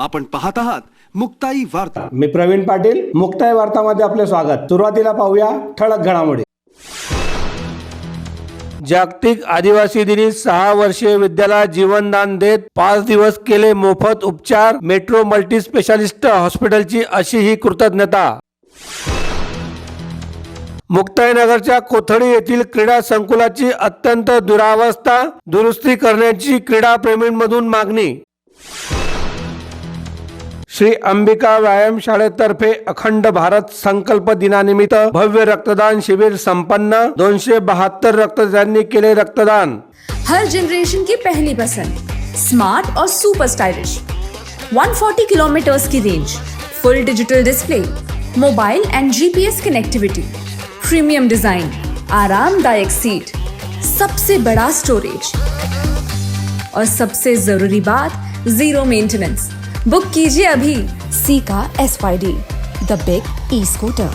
आपण पाहत आहात मुक्ताई वार्ता. मी प्रवीण पाटील मुक्ताय वार्तामध्ये आपले स्वागत. सुरुवातीला पाहूया ठळक घडामोडी. जागतिक आदिवासी दिनी सहा वर्षे विद्याला जीवनदान देत पाच दिवस केले मोफत उपचार मेट्रो मल्टी स्पेशालिस्ट हॉस्पिटलची अशी ही कृतज्ञता. मुक्ताईनगरच्या कोथळी येथील क्रीडा संकुलाची अत्यंत दुरावस्था दुरुस्ती करण्याची क्रीडा प्रेमींमधून मागणी. श्री अंबिका व्यायाम शाळेतर्फे अखंड भारत संकल्प दिनानिमित्त भव्य रक्तदान शिबिर संपन्न. दोनशे बहात्तर रक्तदारांनी केले रक्तदान. हर जनरेशन की पहली पसंद स्मार्ट और सुपर स्टाइलिश 140 किलोमीटर्स की range full digital display mobile and GPS connectivity premium design आरामदायक सीट सबसे बड़ा स्टोरेज और सबसे ज़रूरी बात ज़ीरो मेंटेनेंस बुक कीजिए अभी सी का S Y D the big E scooter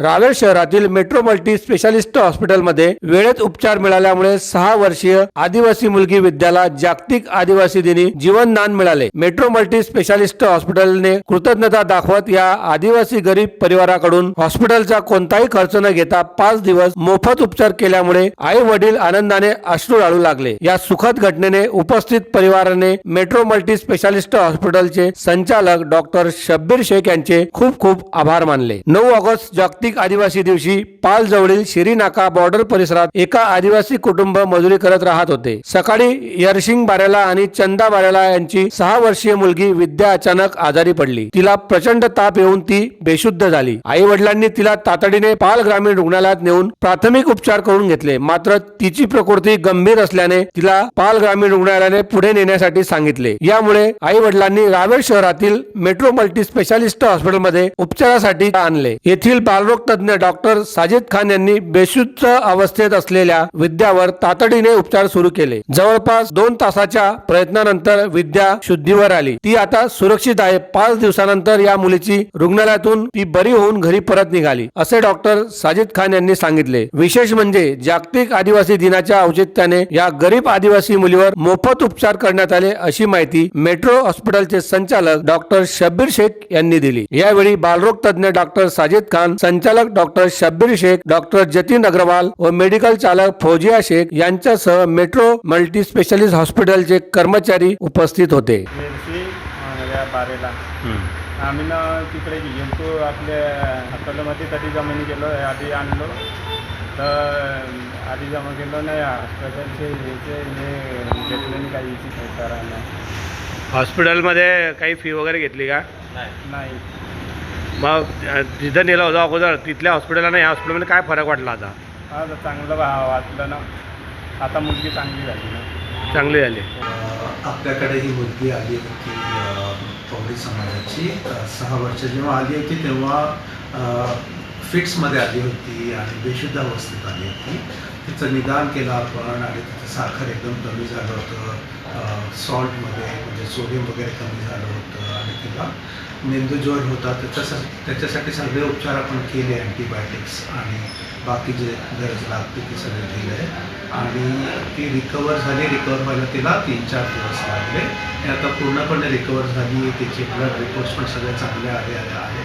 Raver शहरातील मेट्रो मल्टी स्पेशालिस्ट हॉस्पिटलमध्ये वेळेत उपचार मिळाल्यामुळे सहा वर्षीय आदिवासी मुलगी विद्याला जागतिक आदिवासी दिनी जीवनदान मिळाले. मेट्रो मल्टी स्पेशालिस्ट हॉस्पिटलने कृतज्ञता दाखवत या आदिवासी गरीब परिवाराकडून हॉस्पिटलचा कोणताही खर्च न घेता पाच दिवस मोफत उपचार केल्यामुळे आई वडील आनंदाने अश्रू राळू लागले. या सुखद घटनेने उपस्थित परिवाराने मेट्रो मल्टी स्पेशालिस्ट हॉस्पिटलचे संचालक डॉक्टर शब्बीर शेख यांचे खूप खूप आभार मानले. नऊ ऑगस्ट जागतिक आदिवासी दिवशी पाल जवळील शिरीनाका बॉर्डर परिसरात एका आदिवासी कुटुंब मजुरी करत राहत होते. सकाळी यरशिंग बारेला आणि चंदा बारेला यांची सहा वर्षीय मुलगी विद्या अचानक आजारी पडली. तिला प्रचंड ताप येऊन ती बेशुद्ध झाली. आई वडिलांनी तिला तातडीने पाल ग्रामीण रुग्णालयात नेऊन प्राथमिक उपचार करून घेतले. मात्र तिची प्रकृती गंभीर असल्याने तिला पाल ग्रामीण रुग्णालयाने पुढे नेण्यासाठी सांगितले. यामुळे आई वडिलांनी रावेर शहरातील मेट्रो मल्टी स्पेशालिस्ट हॉस्पिटलमध्ये उपचारासाठी आणले. येथील बालरोग तज्ञ डॉक्टर साजिद खान यांनी बेशुद्ध अवस्थेत असलेल्या विद्यावर तातडीने उपचार सुरू केले. जवळपास दोन तासाच्या प्रयत्नानंतर विद्या शुद्धीवर आली. ती आता सुरक्षित आहे. पाच दिवसानंतर या मुलीची रुग्णालयातून ती बरी होऊन घरी परत निघाली असे डॉक्टर साजिद खान यांनी सांगितले. विशेष म्हणजे जागतिक आदिवासी दिनाच्या औचित्याने या गरीब आदिवासी मुलीवर मोफत उपचार करण्यात आले अशी माहिती मेट्रो हॉस्पिटलचे संचालक डॉक्टर शब्बीर शेख यांनी दिली. यावेळी बालरोग तज्ञ डॉक्टर साजिद खान संचालक डॉक्टर शब्बीर शेख डॉक्टर जतीन अग्रवाल व मेडिकल चालक फौजिया शेख यांच्यासह मेट्रो मल्टी स्पेशालिस्ट हॉस्पिटलचे कर्मचारी उपस्थित होते. आम्ही ना तिकडे गेलो आपल्या हॉस्पिटलमध्ये तरी जमा गेलो आधी आणलो. तर आधी जमा केलो नाही हॉस्पिटलचे हे घेतले नाही काही. हॉस्पिटलमध्ये काही फी वगैरे घेतली का? नाही. मग तिथं नेलं होतं अगोदर तिथल्या हॉस्पिटलला नाही हॉस्पिटलमध्ये काय फरक वाटला आता? हा तर चांगलं भा वाटलं ना. आता मुलगी चांगली झाली ना. चांगली झाली. आपल्याकडे ही मुलगी आली होती अ, समाजाची. अ, सहा वर्ष जेव्हा आली होती तेव्हा अ, फिट्समध्ये आली होती आणि बेशुद्ध अवस्थेत आली होती. तिचं निदान केलं आपण आणि तिचं साखर एकदम कमी झालं होतं. सॉल्टमध्ये म्हणजे सोडियम वगैरे कमी झालं होतं. तिला मेंदू ज्वर होता त्याच्यासाठी त्याच्यासाठी सगळे उपचार आपण केले अँटीबायोटिक्स आणि बाकी जे गरज लागते ते सगळे दिले आणि ती रिकवर झाली रिकवर व्हायला तिला तीन चार दिवस लागले. आणि आता पूर्णपणे रिकवर झाली तिचे ब्लड रिपोर्ट्स पण सगळे चांगले आले आले आहे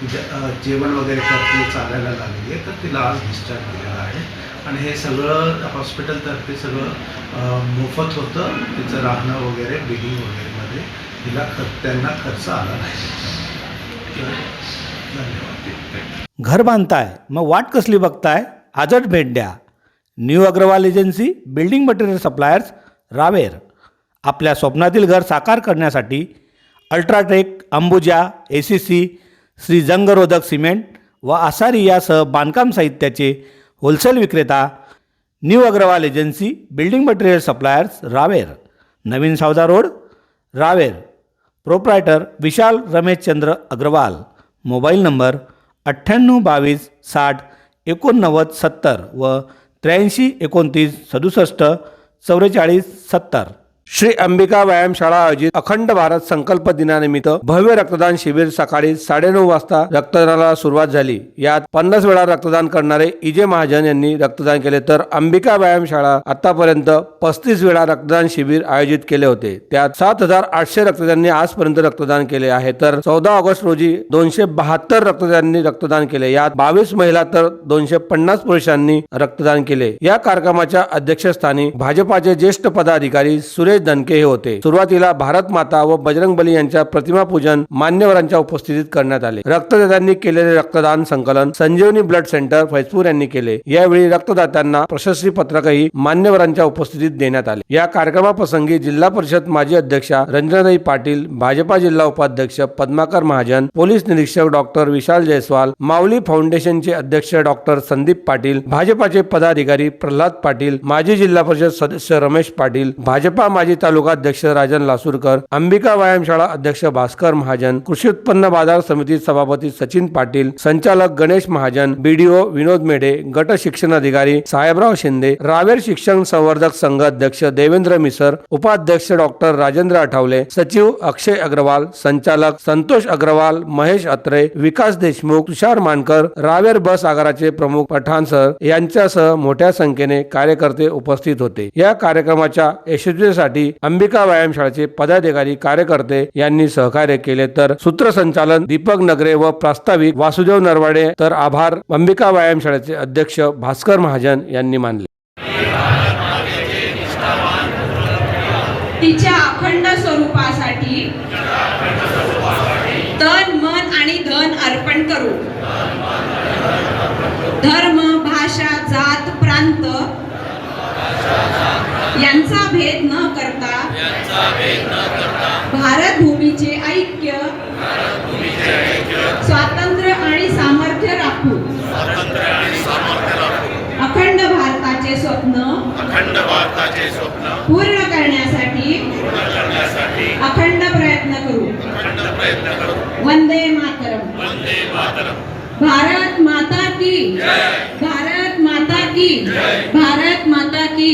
म्हणजे, जेवण वगैरे करते चालायला लागली आहे तर तिला आज डिस्चार्ज दिलेला आहे. आणि हे सगळं हॉस्पिटलतर्फे सगळं मोफत होतं. तिचं राहणं वगैरे बिलिंग वगैरेमध्ये तिला खर्च त्यांना खर्च आला नाही. धन्यवाद. घर बांधताय मग वाट कसली बघताय? आजच भेट द्या. New Agarwal agency building material suppliers Raver आपल्या स्वप्नातील घर साकार करण्यासाठी UltraTech Ambuja A C C Shri जंगरोधक cement व आसारी यासह बांधकाम साहित्याचे होलसेल विक्रेता new Agarwal agency building material suppliers Raver नवीन Savda road Raver proprietor Vishal Rameshchandra Agarwal. Mobile number अठ्ठ्याण्णव बावीस साठ एकोणनव्वद सत्तर व त्र्याऐंशी एकोणतीस सदुसष्ट चौवेचाळीस सत्तर. श्री अंबिका व्यायामशाळा आयोजित अखंड भारत संकल्प दिनानिमित्त भव्य रक्तदान शिबिर सकाळी साडेनऊ वाजता रक्तदानाला सुरुवात झाली. यात पन्नास वेळा रक्तदान करणारे इजे महाजन यांनी रक्तदान केले तर अंबिका व्यायामशाळा आतापर्यंत पस्तीस वेळा रक्तदान शिबिर आयोजित केले होते. त्यात सात हजार आठशे रक्तदारांनी आजपर्यंत रक्तदान केले आहे. तर चौदा ऑगस्ट रोजी दोनशे बहात्तर रक्तदारांनी रक्तदान केले. यात बावीस महिला तर दोनशे पन्नास पुरुषांनी रक्तदान केले. या कार्यक्रमाच्या अध्यक्षस्थानी भाजपाचे ज्येष्ठ पदाधिकारी सुरेश दणके हे होते. सुरुवातीला भारत माता व बजरंग बली यांच्या प्रतिमा पूजन मान्यवरांच्या उपस्थितीत करण्यात आले. रक्तदात्यांनी केलेले रक्तदान संकलन संजीवनी ब्लड सेंटर फैजपूर यांनी केले. यावेळी रक्तदात्यांना प्रशस्ती पत्रकही मान्यवरांच्या उपस्थितीत देण्यात आले. या कार्यक्रमाप्रसंगी जिल्हा परिषद माजी अध्यक्षा रंजनाई पाटील भाजपा जिल्हा उपाध्यक्ष पद्माकर महाजन पोलीस निरीक्षक डॉक्टर विशाल जयस्वाल माऊली फाउंडेशनचे अध्यक्ष डॉक्टर संदीप पाटील भाजपाचे पदाधिकारी प्रल्हाद पाटील माजी जिल्हा परिषद सदस्य रमेश पाटील भाजपा माजी तालुका अध्यक्ष राजन लासूरकर अंबिका व्यायामशाळा अध्यक्ष भास्कर महाजन कृषी उत्पन्न बाजार समिती सभापती सचिन पाटील संचालक गणेश महाजन बीडीओ विनोद मेढे गट शिक्षण अधिकारी साहेबराव शिंदे रावेर शिक्षण संवर्धक संघ अध्यक्ष देवेंद्र मिसर उपाध्यक्ष डॉक्टर राजेंद्र आठवले सचिव अक्षय अग्रवाल संचालक संतोष अग्रवाल महेश अत्रे विकास देशमुख तुषार मानकर रावेर बस आगाराचे प्रमुख पठाण सर यांच्यासह मोठ्या संख्येने कार्यकर्ते उपस्थित होते. या कार्यक्रमाच्या यशस्वीसाठी अंबिका व्यायामशाळेचे पदाधिकारी कार्यकर्ते यांनी सहकार्य केले. तर सूत्रसंचालन दीपक नगरे व प्रास्ताविक वासुदेव नरवाडे. तर आभार. अंबिका व्यायामशाळेचे अध्यक्ष भास्कर महाजन यांनी मानले. तिच्या अखंड स्वरूपासाठी तन मन आणि धन अर्पण करू. यांचा भेद न करता भारत भूमीचे ऐक्य स्वातंत्र्य आणि सामर्थ्य राखू. अखंड भारताचे स्वप्न अखंड भारताचे स्वप्न पूर्ण करण्यासाठी अखंड प्रयत्न करू. प्रयत्न करू. वंदे मातरम. वंदे मातरम. भारत माता की भारत माता की भारत माता की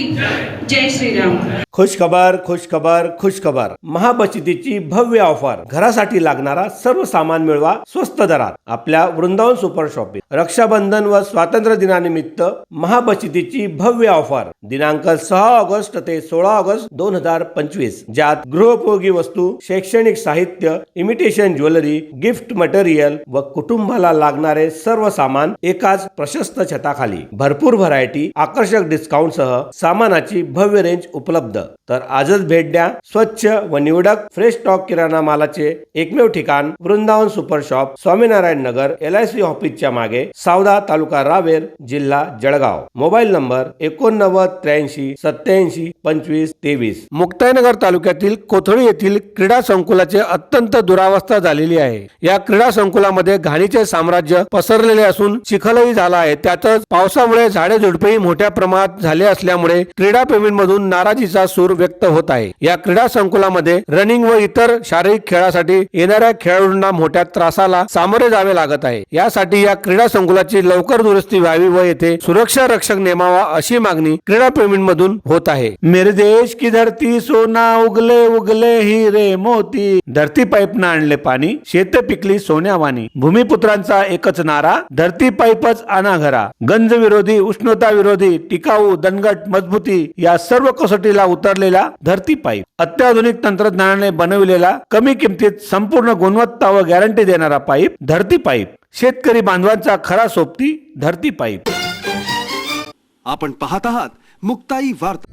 जय श्रीराम. खुशखबर खुशखबर खुशखबर महाबचतीची भव्य ऑफर. घरासाठी लागणारा सर्व सामान मिळवा स्वस्त दरात. आपल्या वृंदावन सुपर शॉपिंग रक्षाबंधन व स्वातंत्र्य दिनानिमित्त महाबचतीची भव्य ऑफर. दिनांक सहा ऑगस्ट ते सोळा ऑगस्ट दोन हजार पंचवीस. ज्यात गृहोपयोगी वस्तू शैक्षणिक साहित्य इमिटेशन ज्वेलरी गिफ्ट मटेरियल व कुटुंबाला लागणारे सर्व सामान एकाच प्रशस्त छताखाली. भरपूर व्हरायटी आकर्षक डिस्काउंट सह सामानाची भव्य रेंज उपलब्ध. तर आजच भेट द्या स्वच्छ व निवडक फ्रेश स्टॉक किराणा मालाचे एकमेव ठिकाण Vrindavan super shop Swaminarayan Nagar L I C ऑफिसच्या मागे सावदा तालुका रावेर जिल्हा जळगाव. मोबाईल नंबर एकोणनव्वद त्र्याऐंशी सत्याऐंशी पंचवीस तेवीस. मुक्ताईनगर तालुक्यातील कोथळी येथील क्रीडा संकुलाचे अत्यंत दुरावस्था झालेली आहे. या क्रीडा संकुलामध्ये घाणीचे साम्राज्य पसरलेले असून चिखलही झाला आहे. त्यातच पावसामुळे झाडे झुडपेही मोठ्या प्रमाणात झाले असल्यामुळे क्रीडा प्रेमींमधून नाराजीचा सूर व्यक्त होत आहे. या क्रीडा संकुलामध्ये रनिंग व इतर शारीरिक खेळासाठी येणाऱ्या खेळाडूंना मोठ्या त्रासाला सामोरे जावे लागत आहे. यासाठी या क्रीडा संकुलाची लवकर दुरुस्ती व्हावी व येथे सुरक्षा रक्षक नेमावा अशी मागणी क्रीडा प्रेमींमधून होत आहे. मेरे देश की धरती सोना उगले उगले हिरे मोती. धरती पाईपनं आणले पाणी शेत पिकली सोन्यावानी भूमिपुत्रांचा एकच नारा धरती पाईपच अनाघरा. गंज विरोधी उष्णता विरोधी टिकाऊ दणगट मजबूती या सर्व कसोटीला उतरलेला धरती पाईप. अत्याधुनिक तंत्रज्ञानाने बनविलेला कमी किमतीत संपूर्ण गुणवत्ता व गॅरंटी देणारा पाईप धरती पाईप. शेतकरी बांधवांचा खरा सोबती धरती पाईप. आपण पाहत आहात मुक्ताई वार्ता.